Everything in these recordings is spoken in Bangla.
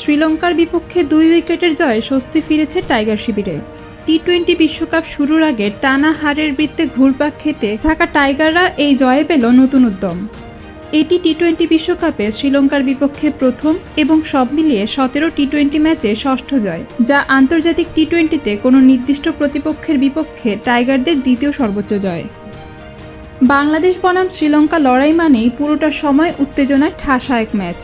শ্রীলঙ্কার বিপক্ষে দুই উইকেটের জয়ে স্বস্তি ফিরেছে টাইগার শিবিরে। টি টোয়েন্টি বিশ্বকাপ শুরুর আগে টানা হারের বৃত্তে ঘুরপাক খেতে থাকা টাইগাররা এই জয়ে পেল নতুন উদ্যম। এটি টি টোয়েন্টি বিশ্বকাপে শ্রীলঙ্কার বিপক্ষে প্রথম এবং সব মিলিয়ে সতেরো টি টোয়েন্টি ম্যাচে ষষ্ঠ জয়, যা আন্তর্জাতিক টি টোয়েন্টিতে কোনো নির্দিষ্ট প্রতিপক্ষের বিপক্ষে টাইগারদের দ্বিতীয় সর্বোচ্চ জয়। বাংলাদেশ বনাম শ্রীলঙ্কা লড়াই মানেই পুরোটা সময় উত্তেজনায় ঠাসা এক ম্যাচ।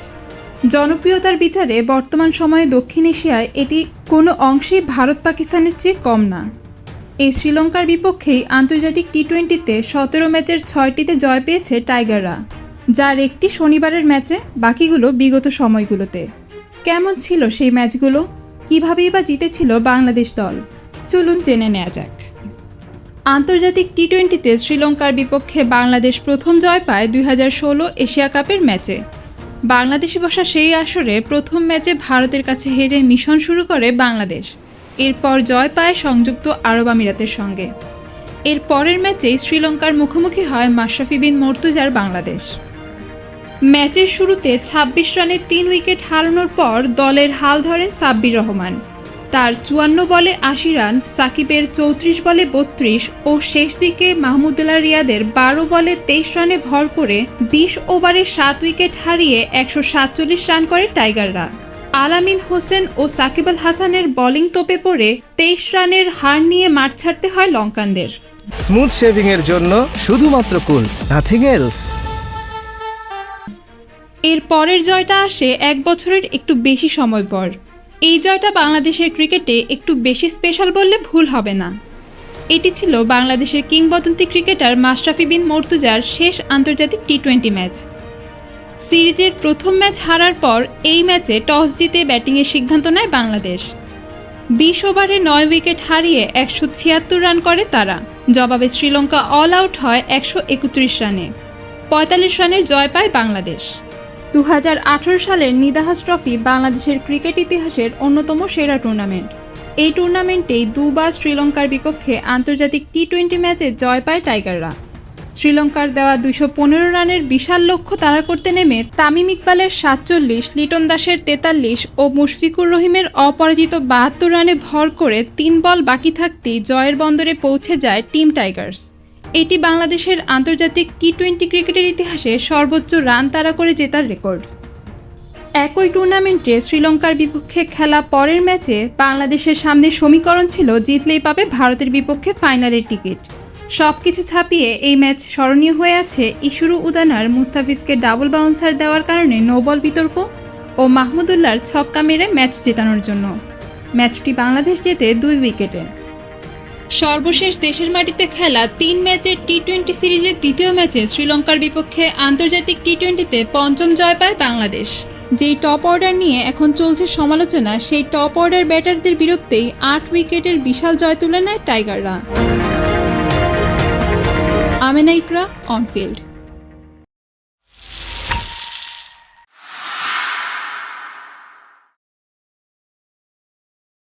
জনপ্রিয়তার বিচারে বর্তমান সময়ে দক্ষিণ এশিয়ায় এটি কোনো অংশেই ভারত পাকিস্তানের চেয়ে কম না। এই শ্রীলঙ্কার বিপক্ষেই আন্তর্জাতিক টি টোয়েন্টিতে সতেরো ম্যাচের ছয়টিতে জয় পেয়েছে টাইগাররা, যার একটি শনিবারের ম্যাচে বাকিগুলো বিগত সময়গুলোতে। কেমন ছিল সেই ম্যাচগুলো? কীভাবেই বা জিতেছিল বাংলাদেশ দল? চলুন জেনে নেওয়া যাক। আন্তর্জাতিক টি টোয়েন্টিতে শ্রীলঙ্কার বিপক্ষে বাংলাদেশ প্রথম জয় পায় দুই হাজার ষোলো এশিয়া কাপের ম্যাচে। বাংলাদেশে বসা সেই আসরে প্রথম ম্যাচে ভারতের কাছে হেরে মিশন শুরু করে বাংলাদেশ। এরপর জয় পায় সংযুক্ত আরব আমিরাতের সঙ্গে। এর পরের ম্যাচেই শ্রীলঙ্কার মুখোমুখি হয় মাশরাফি বিন মর্তুজার বাংলাদেশ। ম্যাচের শুরুতে ২৬ রানে তিন উইকেট হারানোর পর দলের হাল ধরেন সাব্বির রহমান। তার চুয়ান্ন বলে আশি রান সাকিবের চৌত্রিশ বলে বত্রিশ ও শেষ দিকে মাহমুদুল্লাহ রিয়াদের বারো বলে তেইশ রানে ভর করে বিশ ওভারে সাত উইকেট হারিয়ে একশো সাতচল্লিশ রান করে টাইগাররা। আলামিন হোসেন ও সাকিব আল হাসানের বোলিং তোপে পড়ে তেইশ রানের হার নিয়ে মাঠ ছাড়তে হয় লঙ্কানদের। স্মুথ শেভিং এর জন্য শুধুমাত্র কুল নাথিং এলস এর পরের জয়টা আসে এক বছরের একটু বেশি সময় পর। এই জয়টা বাংলাদেশের ক্রিকেটে একটু বেশি স্পেশাল বললে ভুল হবে না। এটি ছিল বাংলাদেশের কিংবদন্তি ক্রিকেটার মাশরাফি বিন মর্তুজার শেষ আন্তর্জাতিক টি টোয়েন্টি ম্যাচ সিরিজের প্রথম ম্যাচ হারার পর এই ম্যাচে টস জিতে ব্যাটিংয়ের সিদ্ধান্ত নেয় বাংলাদেশ। বিশ ওভারে নয় উইকেট হারিয়ে একশো ছিয়াত্তর রান করে তারা। জবাবে শ্রীলঙ্কা অল আউট হয় একশো একত্রিশ রানে পঁয়তাল্লিশ রানের জয় পায় বাংলাদেশ। দু হাজার আঠেরো সালের নিদাহাস ট্রফি বাংলাদেশের ক্রিকেট ইতিহাসের অন্যতম সেরা টুর্নামেন্ট। এই টুর্নামেন্টেই দুবার শ্রীলঙ্কার বিপক্ষে আন্তর্জাতিক টি টোয়েন্টি ম্যাচে জয় পায় টাইগাররা। শ্রীলঙ্কার দেওয়া দুশো পনেরো রানের বিশাল লক্ষ্য তাড়া করতে নেমে তামিম ইকবালের সাতচল্লিশ, লিটন দাসের তেতাল্লিশ ও মুশফিকুর রহিমের অপরাজিত বাহাত্তর রানে ভর করে তিন বল বাকি থাকতেই জয়ের বন্দরে পৌঁছে যায় টিম টাইগার্স। এটি বাংলাদেশের আন্তর্জাতিক টি টোয়েন্টি ক্রিকেটের ইতিহাসে সর্বোচ্চ রান তাড়া করে জেতার রেকর্ড। একই টুর্নামেন্টে শ্রীলঙ্কার বিপক্ষে খেলা পরের ম্যাচে বাংলাদেশের সামনে সমীকরণ ছিল, জিতলেই পাবে ভারতের বিপক্ষে ফাইনালের টিকিট। সব কিছু ছাপিয়ে এই ম্যাচ স্মরণীয় হয়ে আছে ইশুরু উদানার মুস্তাফিজকে ডাবল বাউন্সার দেওয়ার কারণে নোবল বিতর্ক ও মাহমুদুল্লাহর ছক্কা মেরে ম্যাচ জেতানোর জন্য। ম্যাচটি বাংলাদেশ জেতে দুই উইকেটে। সর্বশেষ দেশের মাটিতে খেলা তিন ম্যাচের টি টোয়েন্টি সিরিজের দ্বিতীয় ম্যাচে শ্রীলঙ্কার বিপক্ষে আন্তর্জাতিক টি টোয়েন্টিতে পঞ্চম জয় পায় বাংলাদেশ। যেই টপ অর্ডার নিয়ে এখন চলছে সমালোচনা, সেই টপ অর্ডার ব্যাটারদের বিরুদ্ধেই আট উইকেটের বিশাল জয় তুলে নেয় টাইগাররা। আমেনা ইকরা, অনফিল্ড।